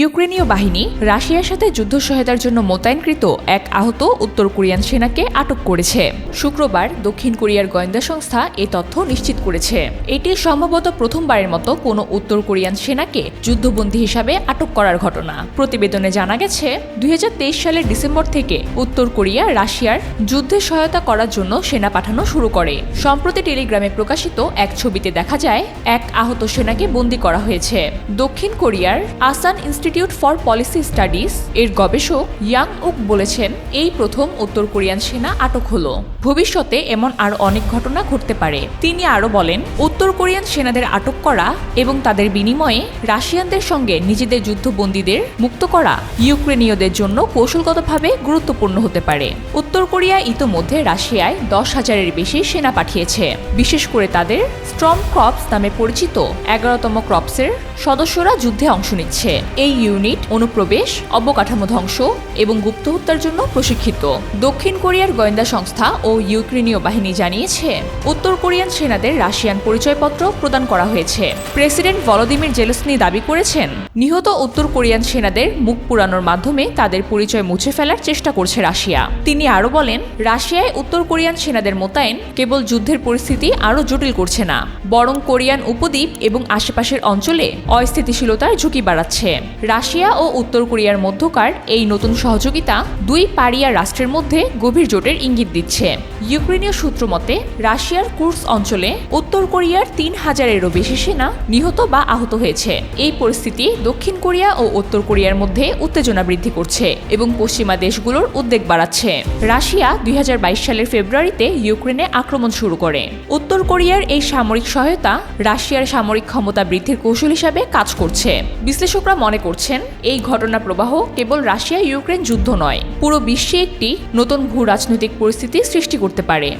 ইউক্রেনীয় বাহিনী রাশিয়ার সাথে যুদ্ধ সহায়তার জন্য মোতায়েনকৃত এক আহত উত্তর কোরিয়ান সেনাকে আটক করেছে। শুক্রবার দক্ষিণ কোরিয়ার গোয়েন্দা সংস্থা এ তথ্য নিশ্চিত করেছে। এটি সম্ভবত প্রথমবারের মতো কোনো উত্তর কোরিয়ান সেনাকে যুদ্ধবন্দী হিসাবে আটক করার ঘটনা। প্রতিবেদনে জানা গেছে, দুই হাজার তেইশ সালের ডিসেম্বর থেকে উত্তর কোরিয়া রাশিয়ার যুদ্ধে সহায়তা করার জন্য সেনা পাঠানো শুরু করে। সম্প্রতি টেলিগ্রামে প্রকাশিত এক ছবিতে দেখা যায়, এক আহত সেনাকে বন্দী করা হয়েছে। দক্ষিণ কোরিয়ার আসান ইনস্টিটিউট ফর পলিসি স্টাডিজ এর গবেষক ইয়াং উক বলেছেন, এই প্রথম উত্তর কোরিয়ান সেনা আটক হলো। ভবিষ্যতে এমন আরও অনেক ঘটনা ঘটতে পারে। তিনি আরও বলেন, উত্তর কোরিয়ান সেনাদের আটক করা এবং তাদের বিনিময়ে রাশিয়ানদের সঙ্গে নিজেদের যুদ্ধবন্দীদের মুক্ত করা ইউক্রেনীয়দের জন্য কৌশলগতভাবে গুরুত্বপূর্ণ হতে পারে। উত্তর কোরিয়া ইতোমধ্যে রাশিয়ায় দশ হাজারের বেশি সেনা পাঠিয়েছে। বিশেষ করে তাদের স্ট্রম ক্রপস নামে পরিচিত এগারোতম ক্রপসের সদস্যরা যুদ্ধে অংশ নিচ্ছে। এই ইউনিট অনুপ্রবেশ, অবকাঠামো ধ্বংস এবং গুপ্ত হত্যার জন্য প্রশিক্ষিত। দক্ষিণ কোরিয়ার গোয়েন্দা সংস্থা ও ইউক্রেনীয় বাহিনী জানিয়েছে, উত্তর কোরিয়ান সেনাদের রাশিয়ান পরিচয়পত্র প্রদান করা হয়েছে। প্রেসিডেন্ট ভলোদিমির জেলসনি দাবি করেছেন, নিহত উত্তর কোরিয়ান সেনাদের মুখ পুরানোর মাধ্যমে তাদের পরিচয় মুছে ফেলার চেষ্টা করছে রাশিয়া। তিনি আরও বলেন, রাশিয়ায় উত্তর কোরিয়ান সেনাদের মোতায়েন কেবল যুদ্ধের পরিস্থিতি আরও জটিল করছে না, বরং কোরিয়ান উপদ্বীপ এবং আশেপাশের অঞ্চলে অস্থিতিশীলতার ঝুঁকি বাড়াচ্ছে। রাশিয়া ও উত্তর কোরিয়ার মধ্যকার এই নতুন সহযোগিতা দুই পারিয়া রাষ্ট্রের মধ্যে গভীর জোটের ইঙ্গিত দিচ্ছে। ইউক্রেনীয় সূত্র মতে, রাশিয়ার কুর্স অঞ্চলে উত্তর কোরিয়ার তিন হাজারেরও বেশি সেনা নিহত বা আহত হয়েছে। এই পরিস্থিতি দক্ষিণ কোরিয়া ও উত্তর কোরিয়ার মধ্যে উত্তেজনা বৃদ্ধি করছে এবং পশ্চিমা দেশগুলোর উদ্বেগ বাড়াচ্ছে। রাশিয়া দুই হাজার বাইশ সালের ফেব্রুয়ারিতে ইউক্রেনে আক্রমণ শুরু করে। উত্তর কোরিয়ার এই সামরিক সহায়তা রাশিয়ার সামরিক ক্ষমতা বৃদ্ধির কৌশল হিসাবে কাজ করছে। বিশ্লেষকরা মনে করছেন, এই ঘটনা প্রবাহ কেবল রাশিয়া ইউক্রেন যুদ্ধ নয়, পুরো বিশ্বে একটি নতুন ভূ রাজনৈতিক পরিস্থিতি সৃষ্টি করতে পারে।